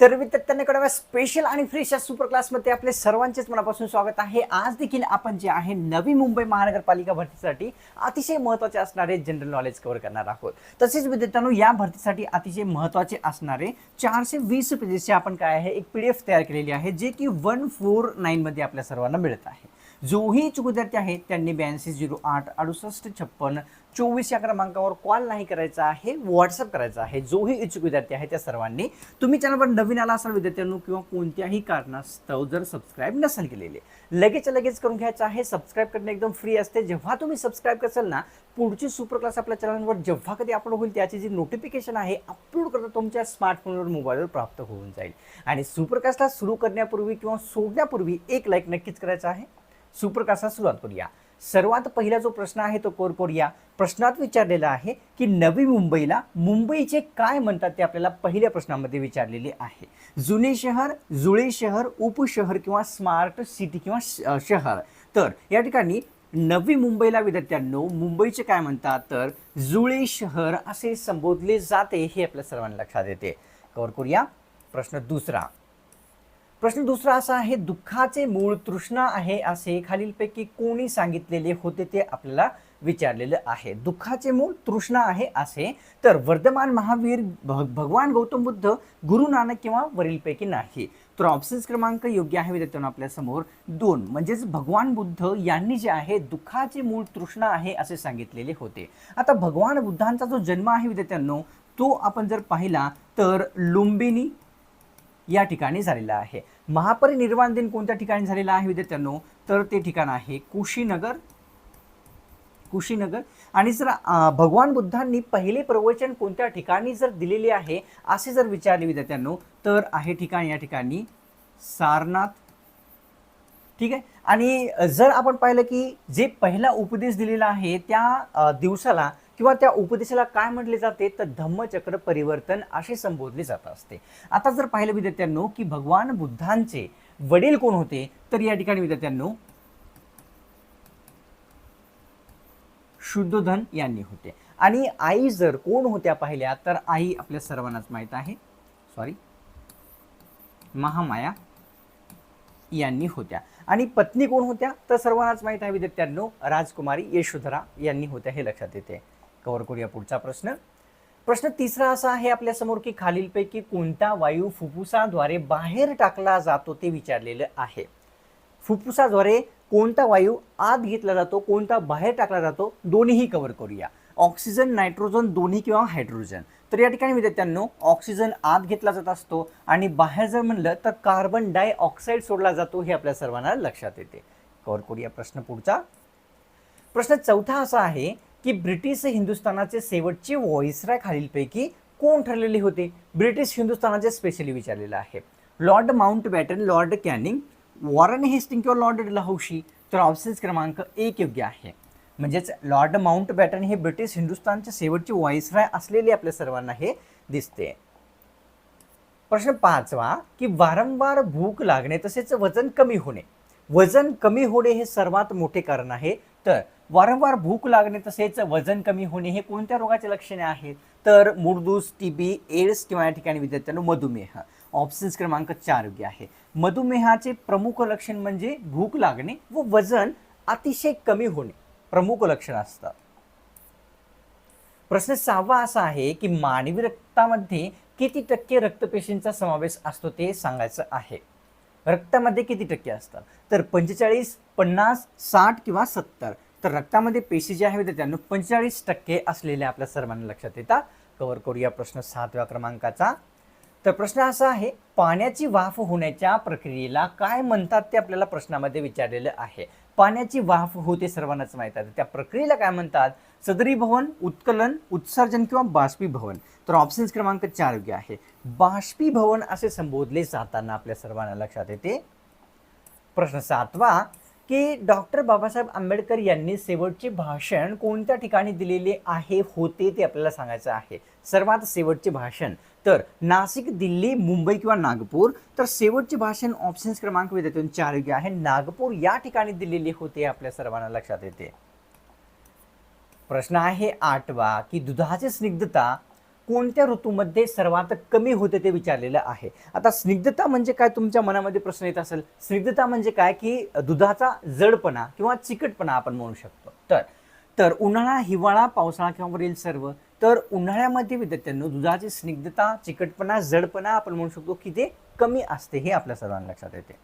तर विद्यार्थ्यांकडे स्पेशल आणि फ्रेश या सुपर क्लासमध्ये आपले सर्वांचेच मनापासून स्वागत आहे. आज देखील आपण जे आहे नवी मुंबई महानगरपालिका भरतीसाठी अतिशय महत्त्वाचे असणारे जनरल नॉलेज कव्हर करणार आहोत. तसेच विद्यार्थ्यांनो या भरतीसाठी अतिशय महत्त्वाचे असणारे चारशे वीस पेजेसचे आपण काय आहे एक पी डी एफ तयार केलेली आहे जे की वन फोर नाईनमध्ये आपल्या सर्वांना मिळत आहे. जोही इच्छुक विद्यार्थी आहेत त्यांनी ब्याऐंशी झिरो आठ अडुसष्ट छप्पन चोवीस या क्रमांकावर कॉल नाही करायचा आहे व्हॉट्सअप करायचा आहे. जोही इच्छुक विद्यार्थी आहे त्या सर्वांनी. तुम्ही चॅनलवर नवीन आला असाल विद्यार्थ्यांनो किंवा कोणत्याही कारणास्तव जर सबस्क्राईब नसेल केलेले लगेच लगेच करून घ्यायचं आहे. सबस्क्राईब करणे एकदम फ्री असते. जेव्हा तुम्ही सबस्क्राईब करसाल ना पुढची सुपर क्लास आपल्या चॅनलवर जेव्हा कधी अपलोड होईल त्याची जी नोटिफिकेशन आहे अपलोड करता तुमच्या स्मार्टफोनवर मोबाईलवर प्राप्त होऊन जाईल. आणि सुपर क्लासला सुरू करण्यापूर्वी किंवा सोडण्यापूर्वी एक लाईक नक्कीच करायचा आहे. सुप्रकाशात सुरुवात करूया. सर्वात पहिला जो प्रश्न आहे तो कोर कोरिया. प्रश्नात विचारलेला आहे की नवी मुंबईला मुंबईचे काय म्हणतात ते आपल्याला पहिल्या प्रश्नामध्ये विचारलेले आहे. जुने शहर जुळे शहर उपशहर किंवा स्मार्ट सिटी किंवा श- शहर. तर या ठिकाणी नवी मुंबईला विद्यार्थ्यांनो मुंबईचे काय म्हणतात? तर जुळे शहर असे संबोधले जाते हे आपल्या सर्वांना लक्षात येते. कवर करूया. प्रश्न दुसरा. प्रश्न दुसरा असा आहे दुःखाचे मूळ तृष्णा आहे असे खालीलपैकी कोणी सांगितलेले होते ते आपल्याला विचारलेलं आहे. दुःखाचे मूळ तृष्णा आहे असे तर वर्धमान महावीर भग भगवान गौतम बुद्ध गुरु नानक किंवा वरीलपैकी नाही. तर ऑप्शन्स क्रमांक योग्य आहे विद्यार्थ्यांनो आपल्यासमोर दोन म्हणजेच भगवान बुद्ध यांनी जे आहे दुःखाचे मूळ तृष्णा आहे असे सांगितलेले होते. आता भगवान बुद्धांचा जो जन्म आहे विद्यार्थ्यांनो तो आपण जर पाहिला तर लुंबिनी या ठिकाणी झालेला आहे. महापरिनिर्वाण दिन कोणत्या ठिकाणी झालेला आहे विद्यार्थ्यांनो? तर ते ठिकाण आहे कुशीनगर. कुशीनगर. आणि जर भगवान बुद्धांनी पहिले प्रवचन कोणत्या ठिकाणी जर दिलेले आहे असे जर विचारले विद्यार्थ्यांनो तर आहे ठिकाण या ठिकाणी सारनाथ. ठीक आहे? आणि जर आपण पाहिलं की जे पहिला उपदेश दिलेला आहे त्या दिवसाला किंवा त्या उपदेशाला काय म्हटले जाते? तर धम्मचक्र परिवर्तन असे संबोधले जात असते. आता जर पाहिलं विद्यार्थ्यांनो की भगवान बुद्धांचे वडील कोण होते? तर या ठिकाणी विद्यार्थ्यांनो शुद्धोधन यांनी होते. आणि आई जर कोण होत्या पाहिल्या तर आई आपल्या सर्वांनाच माहीत आहे. सॉरी महामाया यांनी होत्या. आणि पत्नी कोण होत्या? तर सर्वांनाच माहीत आहे विद्यार्थ्यांनो राजकुमारी यशोधरा यांनी होत्या हे लक्षात येते. कव्हर करूया पुढचा प्रश्न. प्रश्न तिसरा असा आहे आपल्यासमोर की खालीलपैकी कोणता वायू फुफ्फुसाद्वारे बाहेर टाकला जातो ते विचारलेलं आहे. फुफ्फुसाद्वारे कोणता वायू आत घेतला जातो कोणता बाहेर टाकला जातो दोन्हीही कव्हर करूया. ऑक्सिजन नायट्रोजन दोन्ही किंवा हायड्रोजन. तर या ठिकाणी विद्यार्थ्यांनो ऑक्सिजन आत घेतला जात असतो आणि बाहेर जर म्हणलं तर कार्बन डायऑक्साईड सोडला जातो हे आपल्या सर्वांना लक्षात येते. कव्हर करूया प्रश्न पुढचा. प्रश्न चौथा असा आहे की ब्रिटिश हिंदुस्थानाचे शेवटचे व्हॉइसराय खालीलपैकी कोण ठरलेले होते? ब्रिटिश हिंदुस्थानाचे स्पेशली विचारलेलं आहे. Lord Mountbatten lord Canning Warren Hasting किंवा लॉर्ड डलहौशी तर ऑप्शन्स क्रमांक एक योग्य आहे. म्हणजेच लॉर्ड माउंट बॅटन हे ब्रिटिश हिंदुस्थानचे शेवटचे व्हॉइसराय असलेले आपल्या सर्वांना हे दिसते. प्रश्न पाचवा की वारंवार भूक लागणे तसेच वजन कमी होणे. वजन कमी होणे हे सर्वात मोठे कारण आहे. तर वारंवार भूक लागणे तसेच वजन कमी होणे हे कोणत्या रोगाचे लक्षणे आहेत? तर मुरदूस टीबी एड्स किंवा या ठिकाणी विद्यार्थ्यांनो मधुमेह. ऑप्शन्स क्रमांक चार योग्य आहे. मधुमेहाचे प्रमुख लक्षण म्हणजे भूक लागणे व वजन अतिशय कमी होणे. प्रमुख लक्षण असतात. प्रश्न सहावा असा आहे की मानवी रक्तामध्ये किती टक्के रक्तपेशींचा समावेश असतो ते सांगायचं आहे. रक्तामध्ये किती टक्के असतात? तर पंचेचाळीस पन्नास साठ किंवा सत्तर. तर रक्तामध्ये पेशी जे आहे त्यांना पंचेचाळीस टक्के असलेले आपल्या सर्वांना लक्षात येतात कव्हर करूया प्रश्न सातव्या क्रमांकाचा. तर प्रश्न असा आहे पाण्याची वाफ होण्याच्या प्रक्रियेला काय म्हणतात ते आपल्याला प्रश्नामध्ये विचारलेलं आहे. पाण्याची वाफ होते सर्वांनाच माहीत आहे. त्या प्रक्रियेला काय म्हणतात? सदरीभवन उत्कलन उत्सर्जन किंवा बाष्पीभवन. तर ऑप्शन्स क्रमांक चार योग्य आहे. बाष्पीभवन असे संबोधले जाताना आपल्या सर्वांना लक्षात येते. प्रश्न सातवा की डॉक्टर बाबासाहेब आंबेडकर यांनी शेवटचे भाषण कोणत्या ठिकाणी दिलेले आहे होते ते आपल्याला सांगायचं आहे. सर्वात शेवटचे भाषण तर नाशिक दिल्ली मुंबई किंवा नागपूर तर शेवटचे भाषण ऑप्शन्स क्रमांक विद्यार्थ्यांनी चार योग्य आहे. नागपूर या ठिकाणी दिलेले होते आपल्या सर्वांना लक्षात येते. प्रश्न आहे आठवा की दुधाची स्निग्धता कोणत्या ऋतूमध्ये सर्वात कमी होते ते विचारलेलं आहे? आता स्निग्धता म्हणजे काय तुमच्या मनामध्ये प्रश्न येत असेल. स्निग्धता म्हणजे काय की दुधाचा जडपणा किंवा चिकटपणा आपण म्हणू शकतो. तर तर उन्हाळा हिवाळा पावसाळा किंवा वरील सर्व तर उन्हाळ्यामध्ये विद्यार्थ्यांनो दुधाची स्निग्धता चिकटपणा जडपणा आपण म्हणू शकतो की ते कमी असते हे आपल्या सर्वांना लक्षात येते.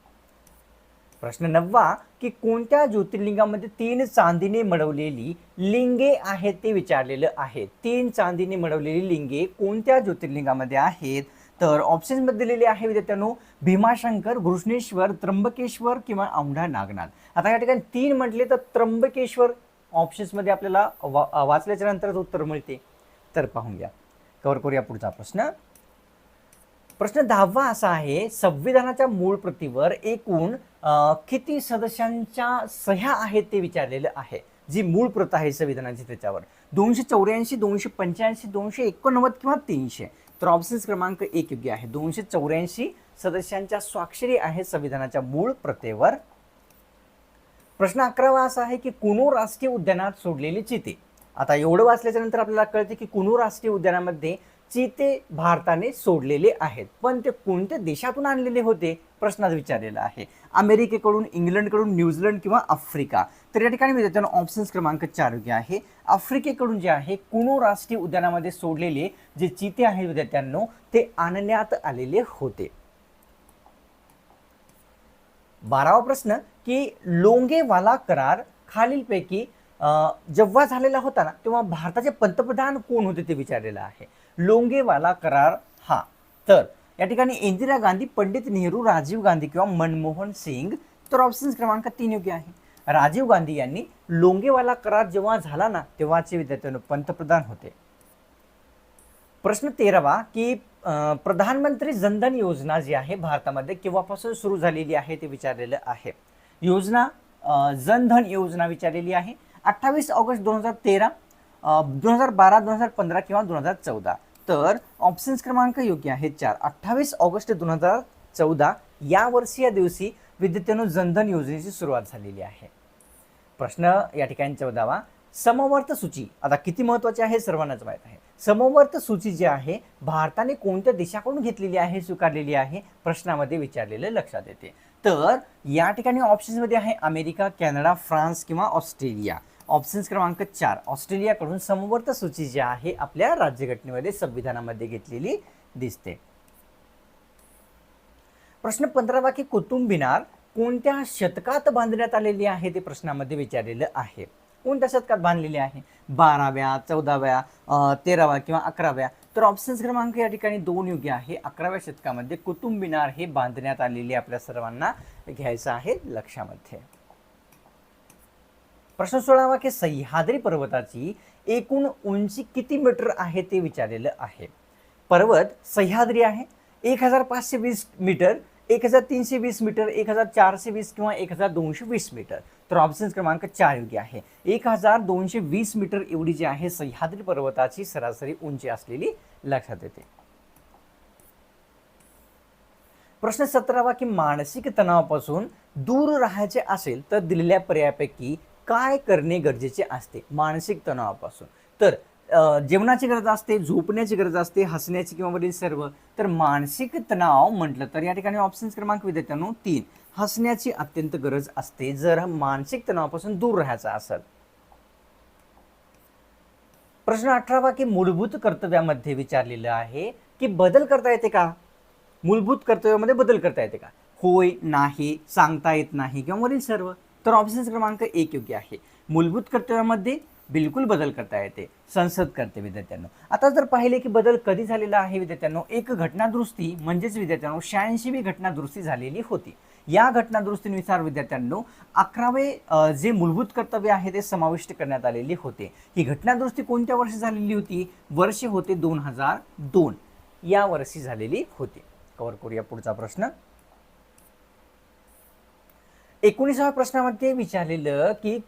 प्रश्न नववा की कोणत्या ज्योतिर्लिंगामध्ये तीन चांदीने मडवलेली लिंगे आहेत ते विचारलेलं आहे. तीन चांदीने मडवलेली लिंगे कोणत्या ज्योतिर्लिंगामध्ये आहेत? तर ऑप्शन्समध्ये दिलेले आहे विद्यार्थ्यांनो भीमाशंकर घृष्णेश्वर त्र्यंबकेश्वर किंवा औंढा नागनाथ. आता या ठिकाणी तीन म्हटले तर त्र्यंबकेश्वर ऑप्शन्समध्ये आपल्याला वा वाचल्याच्या नंतरच उत्तर मिळते. तर पाहून घ्या. कवर करूया पुढचा प्रश्न. प्रश्न दहावा असा आहे संविधानाच्या मूळ प्रतीवर एकूण किती सदस्यांच्या सह्या आहेत ते विचारलेलं आहे. जी मूळ प्रत आहे संविधानाची त्याच्यावर. दोनशे चौऱ्याऐंशी दोनशे पंच्याऐंशी दोनशे एकोणनव्वद किंवा तीनशे. तर ऑप्शन्स क्रमांक एक योग्य आहे. दोनशे चौऱ्याऐंशी सदस्यांच्या स्वाक्षरी आहेत संविधानाच्या मूळ प्रतेवर प्रश्न अकरावा असा आहे की कुनो राष्ट्रीय उद्यानात सोडलेली चिते आता एवढं वाचल्याच्या नंतर आपल्याला कळते की कुनो राष्ट्रीय उद्यानामध्ये चिते भारताने सोडलेले आहेत. पण ते कोणत्या देशातून आणलेले होते? प्रश्नात विचारलेला आहे. अमेरिकेकडून इंग्लंडकडून न्यूझीलंड किंवा आफ्रिका? तर या ठिकाणी विद्यार्थ्यांना ऑप्शन्स क्रमांक चार योग्य आहे. आफ्रिकेकडून जे आहे कुणो राष्ट्रीय उद्यानामध्ये सोडलेले जे चिते आहेत विद्यार्थ्यांनो ते आणण्यात आलेले होते. बारावा प्रश्न की लोंगेवाला करार खालीलपैकी जेव्हा झालेला होता ना तेव्हा भारताचे पंतप्रधान कोण होते ते विचारलेलं आहे. लोंगेवाला करार हा. तर या ठिकाणी इंदिरा गांधी पंडित नेहरू राजीव गांधी किंवा मनमोहन सिंग तर ऑप्शन क्रमांक तीन योग्य आहे. राजीव गांधी यांनी लोंगेवाला करार जेव्हा झाला ना तेव्हाचे विद्यार्थ्यांना पंतप्रधान होते. प्रश्न तेरावा की प्रधानमंत्री जनधन योजना जी आहे भारतामध्ये केव्हापासून सुरू झालेली आहे ते विचारलेलं आहे. योजना जनधन योजना विचारलेली आहे. अठ्ठावीस ऑगस्ट दोन हजार तेरा दोन हजार बारा दोन हजार पंधरा किंवा दोन हजार चौदा. तर ऑप्शन्स क्रमांक योग्य आहे चार. अठ्ठावीस ऑगस्ट दोन हजार चौदा या वर्षी या दिवशी विद्यार्थ्यांनो जनधन योजनेची सुरुवात झालेली आहे. प्रश्न या ठिकाणी चौदावा. समवर्त सूची. आता किती महत्वाची आहे सर्वांनाच माहीत आहे. समवर्त सूची जी आहे भारताने कोणत्या देशाकडून घेतलेली आहे स्वीकारलेली आहे? प्रश्नामध्ये विचारलेलं लक्षात येते. तर या ठिकाणी ऑप्शन्समध्ये आहे अमेरिका कॅनडा फ्रान्स किंवा ऑस्ट्रेलिया. ऑप्शन्स क्रमांक चार ऑस्ट्रेलियाकडून समवर्त सूची जी आहे आपल्या राज्यघटनेमध्ये संविधानामध्ये घेतलेली दिसते. प्रश्न पंधरावा की कुतुंबिनार कोणत्या शतकात बांधण्यात आलेली आहे? ते प्रश्नामध्ये विचारलेलं आहे. कोणत्या शतकात बांधलेली आहे? बाराव्या चौदाव्या तेराव्या किंवा अकराव्या? तर ऑप्शन्स क्रमांक या ठिकाणी दोन योग्य आहे. अकराव्या शतकामध्ये कुतुंबिनार हे बांधण्यात आलेले आपल्या सर्वांना घ्यायचं आहे लक्षामध्ये. प्रश्न सोळावा की सह्याद्री पर्वताची एकूण उंची किती मीटर आहे ते विचारलेलं आहे. पर्वत सह्याद्री आहे. एक हजार पाचशे वीस मीटर एक हजार तीनशे वीस मीटर एक हजार चारशे वीस किंवा एक हजार दोनशे वीस मीटर. तर ऑप्शन क्रमांक चार योग्य आहे. एक हजार दोनशे वीस मीटर एवढी जी आहे सह्याद्री पर्वताची सरासरी उंची असलेली लक्षात येते. प्रश्न सतरावा की मानसिक तणावापासून दूर राहायचे असेल तर दिलेल्या पर्यायापैकी काय करणे गरजेचे असते? मानसिक तणावापासून. तर जेवणाची गरज असते झोपण्याची गरज असते हसण्याची किंवा वरील सर्व. तर मानसिक तणाव म्हटलं तर या ठिकाणी ऑप्शन क्रमांक विद्यार्थ्यांनो तीन. हसण्याची अत्यंत गरज असते. जर मानसिक तणावापासून दूर राहायचा असेल. प्रश्न अठरावा की मूलभूत कर्तव्यामध्ये विचारलेलं आहे की बदल करता येते का? मूलभूत कर्तव्यामध्ये बदल करता येते का? होय नाही सांगता येत नाही किंवा वरील सर्व. तर ऑप्शन क्रमांक एक योग्य आहे. मूलभूत कर्तव्यामध्ये बिलकुल बदल करता येते. संसद करते विद्यार्थ्यांनो. आता जर पाहिले की बदल कधी झालेला आहे विद्यार्थ्यांनो एक घटनादुरुस्ती म्हणजेच विद्यार्थ्यांनो शहाऐंशीवी घटनादुरुस्ती झालेली होती. या घटनादुरुस्तीनुसार विद्यार्थ्यांनो अकरावे जे मूलभूत कर्तव्य आहे ते समाविष्ट करण्यात आलेले होते. ही घटनादुरुस्ती कोणत्या वर्षी झालेली होती? वर्ष होते दोन हजार दोन. या वर्षी झालेली होती. कवर करूया पुढचा प्रश्न. एकोणीसाव्या प्रश्नामध्ये विचारलेलं की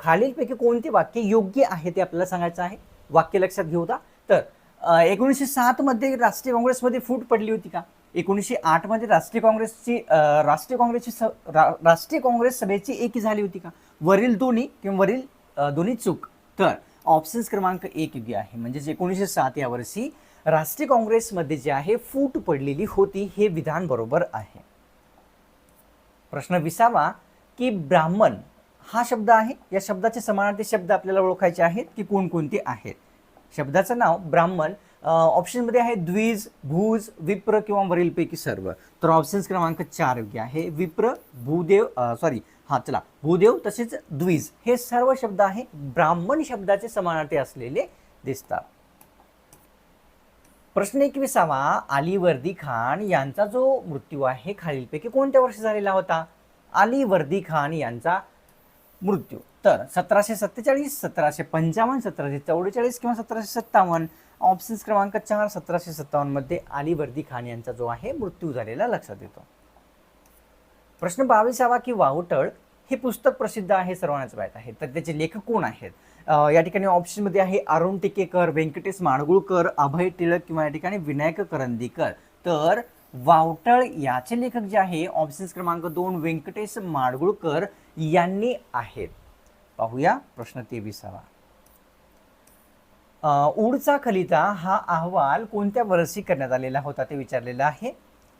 खालीलपैकी कोणते वाक्य योग्य आहे ते आपल्याला सांगायचं आहे? वाक्य लक्षात घेऊ का? तर एकोणीसशे सातमध्ये राष्ट्रीय काँग्रेसमध्ये फूट पडली होती का? एकोणीसशे आठमध्ये राष्ट्रीय काँग्रेसची राष्ट्रीय काँग्रेसची स- रा- राष्ट्रीय काँग्रेस सभेची एकी झाली होती का? वरील दोन्ही किंवा वरील दोन्ही चूक. तर ऑप्शन्स क्रमांक एक योग्य आहे. म्हणजेच एकोणीसशे सात या वर्षी राष्ट्रीय काँग्रेसमध्ये जे आहे फूट पडलेली होती हे विधान बरोबर आहे. प्रश्न विसावा की ब्राह्मण हा शब्द आहे? या शब्दाचे समानार्थी शब्द आपल्याला ओळखायचे आहेत की कोणकोणते आहेत? शब्दाचं नाव ब्राह्मण ऑप्शनमध्ये आहे द्विज भूज विप्र किंवा वरीलपैकी सर्व. तर ऑप्शन्स क्रमांक चार योग्य आहे. विप्र भूदेव सॉरी हा चला. भूदेव तसेच द्विज हे सर्व शब्द आहे. ब्राह्मण शब्दाचे समानार्थी असलेले दिसतात. प्रश्न एकविसावा अली वर्दी खान यांचा जो मृत्यू आहे खालीलपैकी कोणत्या वर्षी झालेला होता? अली वर्दी खान यांचा मृत्यू. तर सतराशे सत्तेचाळीस सतराशे पंचावन्न सतराशे चौवेचाळीस किंवा सतराशे सत्तावन्न ऑप्शन्स क्रमांक चार सतराशे सत्तावन्नमध्ये अली वर्दी खान यांचा जो आहे मृत्यू झालेला लक्षात येतो. प्रश्न बावीसावा की वावटळ हे पुस्तक प्रसिद्ध आहे सर्वांनाच माहीत आहे. तर त्याचे लेखक कोण आहेत? या ठिकाणी ऑप्शनमध्ये आहे अरुण टिकेकर व्यंकटेश माडगुळकर अभय टिळक किंवा या ठिकाणी विनायक करंदीकर. तर वावटळ याचे लेखक जे आहे ऑप्शन्स क्रमांक दोन व्यंकटेश माडगुळकर यांनी आहेत. पाहूया प्रश्न तेविसावा. उडचा खलिता हा अहवाल कोणत्या वर्षी करण्यात आलेला होता ते विचारलेलं आहे.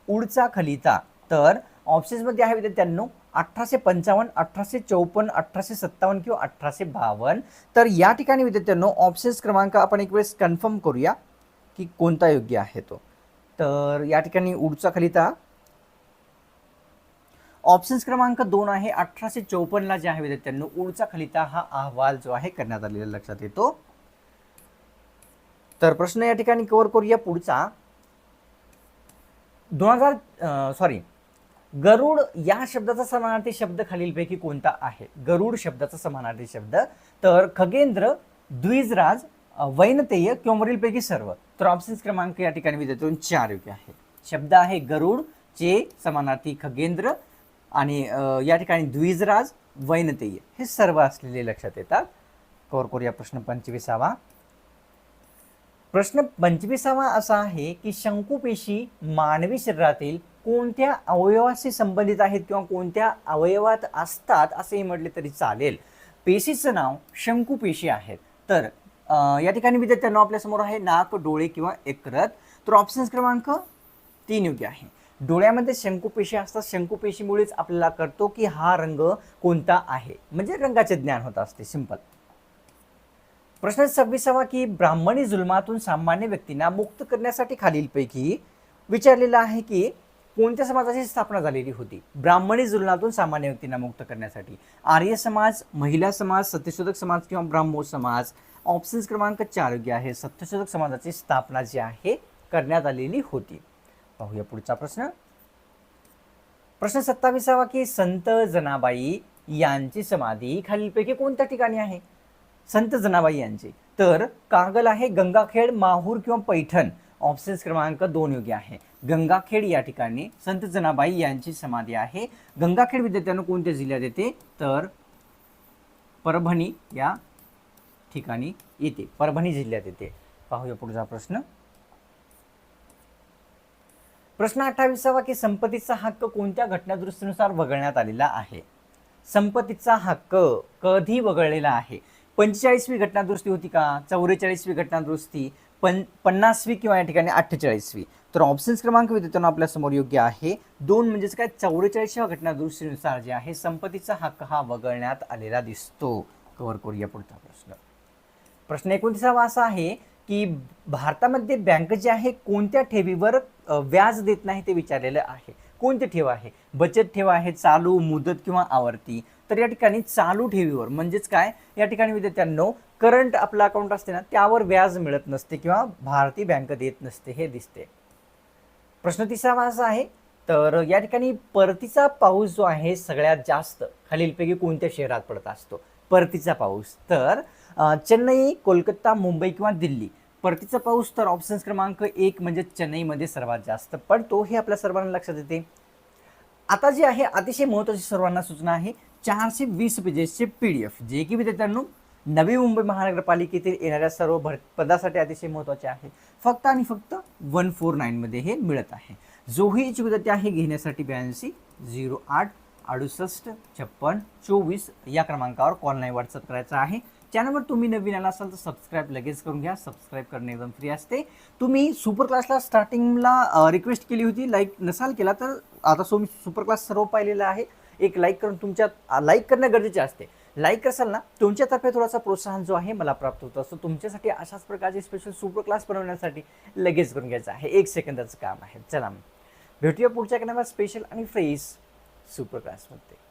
उडचा खलिता. तर ऑप्शन्समध्ये आहे विद्यार्थ्यांनो अठराशे पंचावन्न अठराशे चौपन्न अठराशे सत्तावन्न किंवा अठराशे बावन्न. तर या ठिकाणी विद्यार्थ्यांनो ऑप्शन्स क्रमांक आपण एक वेळेस कन्फर्म करूया की कोणता योग्य आहे तो. तर या ठिकाणी उडचा खलिता. ऑप्शन्स क्रमांक दोन आहे अठराशे चौपन्नला जे आहे विद्यार्थ्यांनो उडचा खलिता हा अहवाल जो आहे करण्यात आलेला लक्षात येतो. तर प्रश्न या ठिकाणी कव्हर करूया पुढचा. दोन हजार सॉरी गरुड या शब्दाचा समानार्थी शब्द खालीलपैकी कोणता आहे? गरुड शब्दाचा समानार्थी शब्द. तर खगेंद्र द्विजराज वैनतेय किंवा वरीलपैकी सर्व. तर ऑप्शन्स क्रमांक या ठिकाणी विद्यार्थ्यांनो चार योग्य आहे शब्द आहे गरुड चे समानार्थी खगेंद्र आणि या ठिकाणी द्विजराज वैनतेय. हे सर्व असलेले लक्षात येतात. कोरकोर या प्रश्न पंचवीसावा. प्रश्न पंचवीसावा असा आहे की शंकुपेशी मानवी शरीरातील कोणत्या अवयवाशी संबंधित आहेत किंवा कोणत्या अवयवात असतात असेही म्हटले तरी चालेल. पेशीचं नाव शंकुपेशी आहेत. तर या ठिकाणी विद्यार्थ्यांना आपल्यासमोर आहे नाक डोळे किंवा एकरत तर ऑप्शन्स क्रमांक तीन योग्य आहे. डोळ्यामध्ये शंकुपेशी असतात. शंकुपेशीमुळेच आपल्याला कळतो की हा रंग कोणता आहे. म्हणजे रंगाचे ज्ञान होत असते. सिंपल प्रश्न सव्वीसावा की ब्राह्मणी जुलमातून सामान्य व्यक्तींना मुक्त करण्यासाठी खालीलपैकी विचारलेलं आहे की कोणत्या समाजाची स्थापना झालेली होती? ब्राह्मणी जुलनातून सामान्य व्यक्तींना मुक्त करण्यासाठी. आर्य समाज महिला समाज सत्यशोधक समाज किंवा ब्राह्मो समाज? ऑप्शन्स क्रमांक चार योग्य आहे. सत्यशोधक समाजाची स्थापना जी आहे करण्यात आलेली होती. पाहूया पुढचा प्रश्न. प्रश्न सत्तावीसावा की संत जनाबाई यांची समाधी खालीलपैकी कोणत्या ठिकाणी आहे? संत जनाबाई यांची. तर कागल आहे गंगाखेड माहूर किंवा पैठण. ऑप्शन्स क्रमांक दोन योग्य आहे. गंगाखेड या ठिकाणी संत जनाबाई यांची समाधी आहे. गंगाखेड विद्यार्थ्यांना कोणत्या जिल्ह्यात येते? तर परभणी या ठिकाणी येते. परभणी जिल्ह्यात येते. पाहूया पुढचा प्रश्न. प्रश्न अठ्ठावीसावा की संपत्तीचा हक्क कोणत्या घटनादुरुस्तीनुसार वगळण्यात आलेला आहे? संपत्तीचा हक्क कधी वगळलेला आहे? पंचेचाळीसवी घटनादुरुस्ती होती का? चौवेचाळीसवी घटनादुरुस्ती पण पन्नासवी किंवा या ठिकाणी अठ्ठेचाळीसवी. तर ऑप्शन्स क्रमांक विद्यार्थ्यांना आपल्यासमोर योग्य आहे. दोन म्हणजेच काय चौवेचाळीसव्या घटनादुरुस्तीनुसार जे आहे संपत्तीचा हक्क हा वगळण्यात आलेला दिसतो. कव्हर करूया पुढचा प्रश्न. प्रश्न एकोणतीसावा असा आहे की भारतामध्ये बँक जे आहे कोणत्या ठेवीवर व्याज देत नाही ते विचारलेलं आहे. कोणती ठेव आहे? बचत ठेव आहे चालू मुदत किंवा आवर्ती. तर या ठिकाणी चालू ठेवीवर म्हणजेच काय? या ठिकाणी विद्यार्थ्यांनो करंट आपलं अकाउंट असते ना त्यावर व्याज मिळत नसते किंवा भारतीय बँक देत नसते हे दिसते. प्रश्न तिसरा असा आहे तर या ठिकाणी परतीचा पाऊस जो आहे सगळ्यात जास्त खालीलपैकी कोणत्या शहरात पडत असतो? परतीचा पाऊस. तर चेन्नई कोलकाता मुंबई किंवा दिल्ली परतीचा पाऊस तर ऑप्शन्स क्रमांक एक म्हणजे चेन्नईमध्ये सर्वात जास्त पडतो हे आपल्या सर्वांना लक्षात येते. आता जे आहे अतिशय महत्त्वाची सर्वांना सूचना आहे चारशे वीस पेजेसचे पी डी एफ जे की विद्यार्थ्यांनो नवी मुंबई महानगरपालिकेतील येणाऱ्या सर्व भर पदासाठी अतिशय महत्त्वाचे आहे. फक्त आणि फक्त वन फोर नाईनमध्ये हे मिळत आहे. जोही इच्छुक विद्यार्थी आहे घेण्यासाठी ब्याऐंशी झिरो आठ अडुसष्ट छप्पन चोवीस या क्रमांकावर कॉल नाही व्हॉट्सअप करायचा आहे. चॅनलवर तुम्ही नवीन आला असाल तर सबस्क्राईब लगेच करून घ्या. सबस्क्राईब करणे एकदम फ्री असते. तुम्ही सुपर क्लासला स्टार्टिंगला रिक्वेस्ट केली होती लाईक नसाल केला तर आता सो मी सुपर क्लास सर्व पाहिलेला आहे. एक लाईक करून तुमच्या लाईक करणं गरजेचे असते. लाईक असाल ना तुमच्यातर्फे थोडासा प्रोत्साहन जो आहे मला प्राप्त होतो. असतो तुमच्यासाठी अशाच प्रकारचे स्पेशल सुपर क्लास बनवण्यासाठी लगेच करून घ्यायचं आहे. एक सेकंदाचं काम आहे. चला. भेटूया पुढच्या कॅमेरा स्पेशल आणि फ्रेश सुपर क्लासमध्ये